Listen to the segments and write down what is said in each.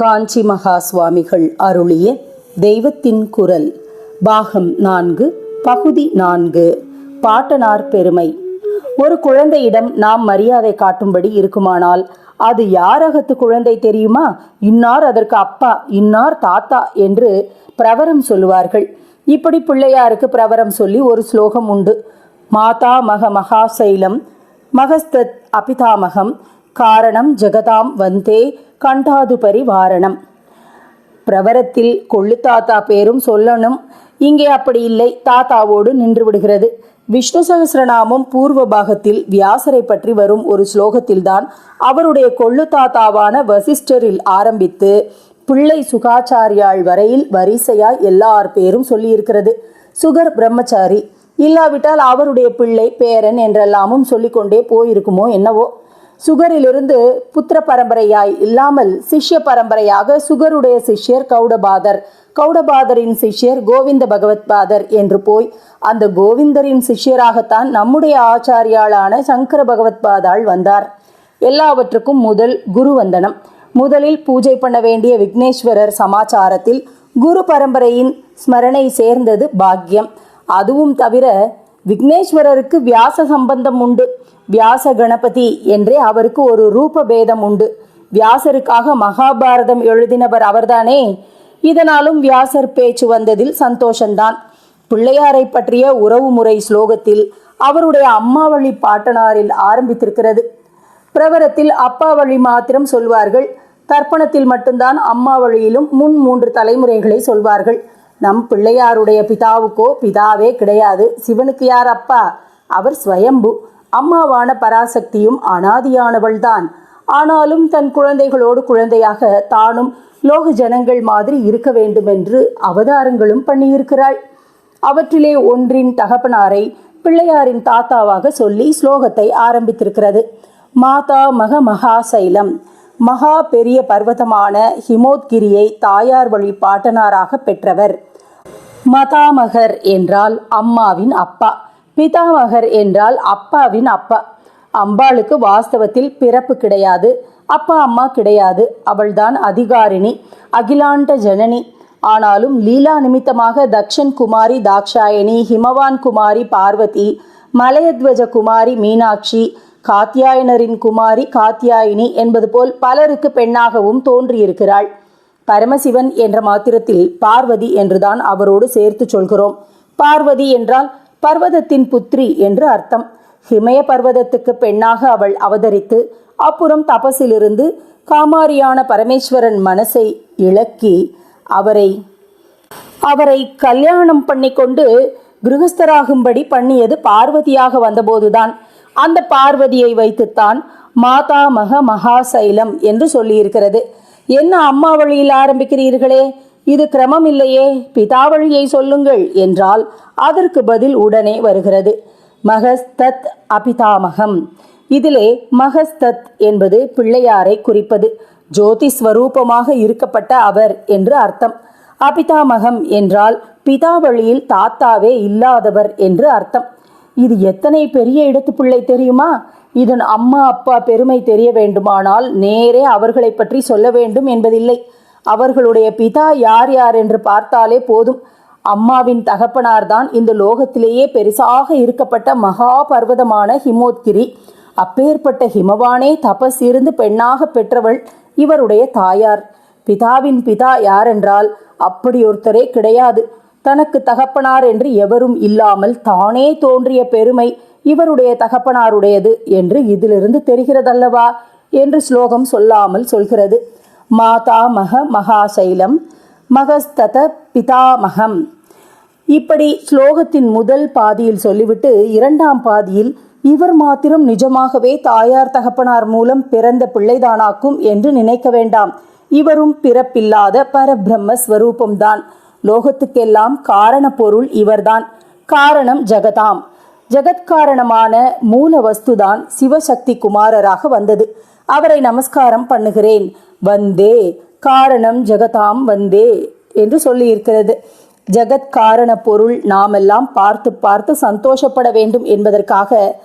காஞ்சி மகா சுவாமிகள் அருளிய தெய்வத்தின் குரல். பாகம் நான்கு பகுதி நான்கு. பாட்டனார் பெருமை. ஒரு குழந்தையிடம் நாம் மரியாதை காட்டும்படி இருக்குமானால் அது யாரகத்து குழந்தை தெரியுமா? இன்னார் அதற்கு அப்பா இன்னார் தாத்தா என்று பிரவரம் சொல்லுவார்கள். இப்படி பிள்ளையாருக்கு பிரவரம் சொல்லி ஒரு ஸ்லோகம் உண்டு. மாதா மக மகாசைலம் மகஸ்தத் அபிதாமகம் காரணம் ஜெகதாம் வந்தே கண்டாதுபரி வாரணம். பிரவரத்தில் கொள்ளு தாத்தா பேரும் சொல்லணும் இங்கே அப்படி இல்லை தாத்தாவோடு நின்று விடுகிறது. விஷ்ணு சகசிரநாமம் பூர்வ பாகத்தில் வியாசரை பற்றி வரும் ஒரு ஸ்லோகத்தில்தான் அவருடைய கொள்ளு தாத்தாவான வசிஷ்டரில் ஆரம்பித்து பிள்ளை சுகாச்சாரியாள் வரையில் வரிசையாய் எல்லார் பேரும் சொல்லியிருக்கிறது. சுகர் பிரம்மச்சாரி இல்லாவிட்டால் அவருடைய பிள்ளை பேரன் என்றெல்லாமும் சொல்லிக்கொண்டே போயிருக்குமோ என்னவோ? சுகரிலிருந்து புத்திர பரம்பரையாய் இல்லாமல் சிஷ்ய பரம்பரையாக சுகருடைய சிஷ்யர் கௌடபாதர். கௌடபாதரின் சிஷ்யர் கோவிந்த பகவத்பாதர் என்று போய் அந்த கோவிந்தரின் சிஷ்யராகத்தான் நம்முடைய ஆச்சாரியாளான சங்கர பகவத்பாதாள் வந்தார். எல்லாவற்றுக்கும் முதல் குரு வந்தனம். முதலில் பூஜை பண்ண வேண்டிய விக்னேஸ்வரர் சமாச்சாரத்தில் குரு பரம்பரையின் ஸ்மரணை சேர்ந்தது பாக்கியம் அதுவும் தவிர விக்னேஸ்வரருக்கு வியாச சம்பந்தம் உண்டு. வியாச கணபதி என்றே அவருக்கு ஒரு ரூப பேதம் உண்டு. வியாசருக்காக மகாபாரதம் எழுதினவர் அவர்தானே? இதனாலும் வியாசர் பேச்சு வந்ததில் சந்தோஷந்தான். பிள்ளையாரை பற்றிய உறவுமுறை ஸ்லோகத்தில் அவருடைய அம்மாவழி பாட்டனாரில் ஆரம்பித்திருக்கிறது. பிரவரத்தில் அப்பா வழி மாத்திரம் சொல்வார்கள். தர்ப்பணத்தில் மட்டும்தான் அம்மா வழியிலும் முன் மூன்று தலைமுறைகளை சொல்வார்கள். நம் பிள்ளையாருடைய பிதாவுக்கோ பிதாவே கிடையாது. சிவனுக்கு யார் அப்பா? அவர் ஸ்வயம்பு. அம்மாவான பராசக்தியும் அனாதியானவள்தான். ஆனாலும் தன் குழந்தைகளோடு குழந்தையாக தானும் லோக ஜனங்கள் மாதிரி இருக்க வேண்டுமென்று அவதாரங்களும் பண்ணியிருக்கிறாள். அவற்றிலே ஒன்றின் தகப்பனாரை பிள்ளையாரின் தாத்தாவாக சொல்லி ஸ்லோகத்தை ஆரம்பித்திருக்கிறது. மாதா மக மகாசைலம். மகா பெரிய பர்வதமான ஹிமோத்கிரியை தாயார் வழி பாட்டனாராக பெற்றவர். மதாமகர் என்றால் அம்மாவின் அப்பா. பிதாமகர் என்றால் அப்பாவின் அப்பா. அம்பாளுக்கு வாஸ்தவத்தில் பிறப்பு கிடையாது அப்பா அம்மா கிடையாது. அவள்தான் அதிகாரிணி அகிலாண்ட ஜனனி. ஆனாலும் லீலா நிமித்தமாக தக்ஷன் குமாரி தாக்ஷாயணி ஹிமவான் குமாரி பார்வதி மலையத்வஜ குமாரி மீனாட்சி காத்தியாயனரின் குமாரி காத்தியாயினி என்பது போல் பலருக்கு பெண்ணாகவும் தோன்றியிருக்கிறாள். பரமசிவன் என்ற மாத்திரத்தில் பார்வதி என்றுதான் அவரோடு சேர்த்து சொல்கிறோம். பார்வதி என்றால் பர்வதத்தின் புத்திரி என்று அர்த்தம். ஹிமய பர்வதத்துக்கு பெண்ணாக அவள் அவதரித்து அப்புறம் தபசிலிருந்து காமாரியான பரமேஸ்வரன் மனசை இழக்கி அவரை அவரை கல்யாணம் பண்ணி கொண்டு கிருகஸ்தராகும்படி பண்ணியது பார்வதியாக வந்தபோதுதான். அந்த பார்வதியை வைத்துத்தான் மாதாமக மகாசைலம் என்று சொல்லியிருக்கிறது. என்ன அம்மா வழியில் ஆரம்பிக்கிறீர்களே? இது கிரமம் இல்லையே பிதாவழியை சொல்லுங்கள் என்றால் அதற்கு பதில் உடனே வருகிறது. மகஸ்தத் அபிதாமகம். இதிலே மகஸ்தத் என்பது பிள்ளையாரை குறிப்பது. ஜோதி ஸ்வரூபமாக இருக்கப்பட்ட அவர் என்று அர்த்தம். அபிதாமகம் என்றால் பிதா வழியில் தாத்தாவே இல்லாதவர் என்று அர்த்தம். இது எத்தனை பெரிய இடத்து பிள்ளை தெரியுமா? இதன் அம்மா அப்பா பெருமை தெரிய வேண்டுமானால் நேரே அவர்களை பற்றி சொல்ல வேண்டும் என்பதில்லை. அவர்களுடைய பிதா யார் யார் என்று பார்த்தாலே போதும். அம்மாவின் தகப்பனார்தான் இந்த லோகத்திலேயே பெருசாக இருக்கப்பட்ட மகா பர்வதமான ஹிமோத்கிரி. அப்பேற்பட்ட ஹிமவானே தபஸ் இருந்து பெண்ணாக பெற்றவள் இவருடைய தாயார். பிதாவின் பிதா யாரென்றால் அப்படி ஒருத்தரே கிடையாது. தனக்கு தகப்பனார் என்று எவரும் இல்லாமல் தானே தோன்றிய பெருமை இவருடைய தகப்பனாருடையது என்று இதிலிருந்து தெரிகிறதல்லவா என்று ஸ்லோகம் சொல்லாமல் சொல்கிறது. மாதா மக மகாசைலம் மகஸ்தத பிதாமகம். இப்படி ஸ்லோகத்தின் முதல் பாதியில் சொல்லிவிட்டு இரண்டாம் பாதியில் இவர் மாத்திரம் நிஜமாகவே தாயார் தகப்பனார் மூலம் பிறந்த பிள்ளைதானாக்கும் என்று நினைக்க வேண்டாம். இவரும் பிறப்பில்லாத பரபிரம்ம ஸ்வரூபம்தான். லோகத்துக்கெல்லாம் காரண பொருள் இவர்தான். காரணம் ஜெகதாம். ஜெகத்காரணமான மூல வஸ்துதான் சிவசக்தி குமாரராக வந்தது. அவரை நமஸ்காரம் பண்ணுகிறேன். வந்தே. காரணம் ஜெகதாம் வந்தே என்று சொல்லியிருக்கிறது. ஜெகத்காரண பொருள் நாமெல்லாம் பார்த்து பார்த்து சந்தோஷப்பட வேண்டும் என்பதற்காக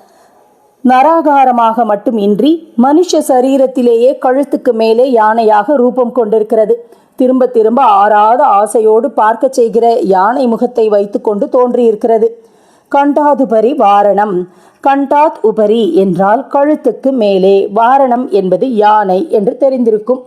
நராகாரமாக மட்டுமின்றி மனுஷ சரீரத்திலேயே கழுத்துக்கு மேலே யானையாக ரூபம் கொண்டிருக்கிறது. திரும்ப திரும்ப ஆறாத ஆசையோடு பார்க்கச் செய்கிற யானை முகத்தை வைத்துக்கொண்டு தோன்றியிருக்கிறது. கண்டாதுபரி வாரணம். கண்டாத் உபரி என்றால் கழுத்துக்கு மேலே வாரணம் என்பது யானை என்று தெரிந்திருக்கும்.